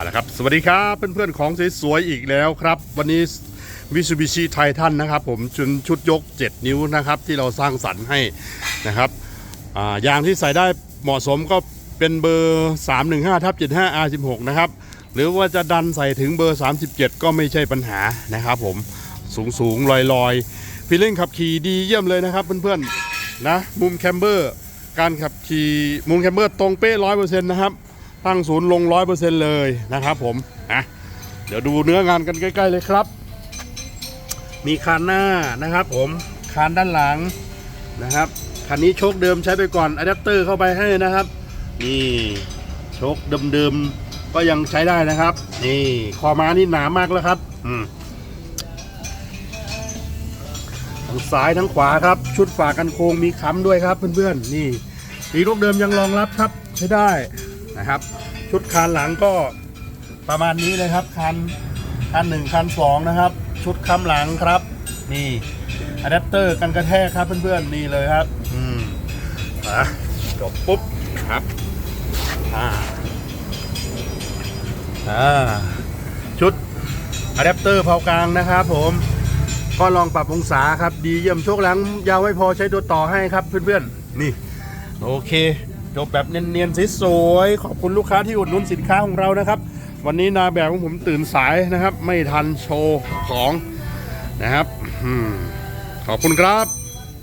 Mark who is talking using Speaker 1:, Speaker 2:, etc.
Speaker 1: อาละครับสวัสดีครับเพื่อนๆของสวยๆอีกแล้วครับ วันนี้วิซูบิชิไททันนะครับผมชุดชุดยก 7 นิ้วนะครับที่เราสร้างสรรค์ให้นะครับอ่ายางที่ใส่ได้เหมาะสมก็เป็นเบอร์ 315ทับ75 R16 นะครับหรือว่าจะดันใส่ถึงเบอร์ 37 ก็ไม่ใช่ปัญหานะครับผมสูงสูงลอยลอยฟีลลิ่งขับขี่ดีเยี่ยมเลยนะครับเพื่อนๆนะมุมแคมเบอร์การขับขี่มุมแคมเบอร์ตรงเป๊ะร้อยเปอร์เซ็นต์นะครับ ตั้งศูนย์ลงร้อยเปอร์เซ็นต์เลยนะครับผมอะเดี๋ยวดูเนื้องานกันใกล้ ๆ เลยครับ มีคานหน้านะครับ ผมคานด้านหลังนะครับคันนี้โชคเดิมใช้ไปก่อนอะแดปเตอร์เข้าไปให้นะครับ นี่โชคเดิมๆก็ยังใช้ได้นะครับ นี่คอม้านี่หนามากแล้วครับ อืมทั้งซ้ายทั้งขวาครับ ชุดฝากันโค้งมีค้ำด้วยครับเพื่อนๆนี่ปีลูกเดิมยังรองรับครับใช้ได้ นะครับ ชุดคานหลังก็ประมาณนี้เลยครับคันคันหนึ่งคันสองนะครับ ชุดคำหลังครับนี่อะแดปเตอร์กันกระแทกครับเพื่อนๆนี่เลยครับ อืมอะจบปุ๊บครับอ่าอ่าชุดอะแดปเตอร์เผากลางนะครับผมก็ลองปรับองศาครับ ดีเยี่ยมโชคหลังยาวไม่พอใช้ตัวต่อให้ครับเพื่อนๆ นี่ โอเค จบแบบเนียนๆสวยๆขอบคุณลูกค้าที่อุดหนุนสินค้าของเรานะครับ วันนี้นาแบบของผมตื่นสายนะครับ ไม่ทันโชว์ของนะครับขอบคุณครับ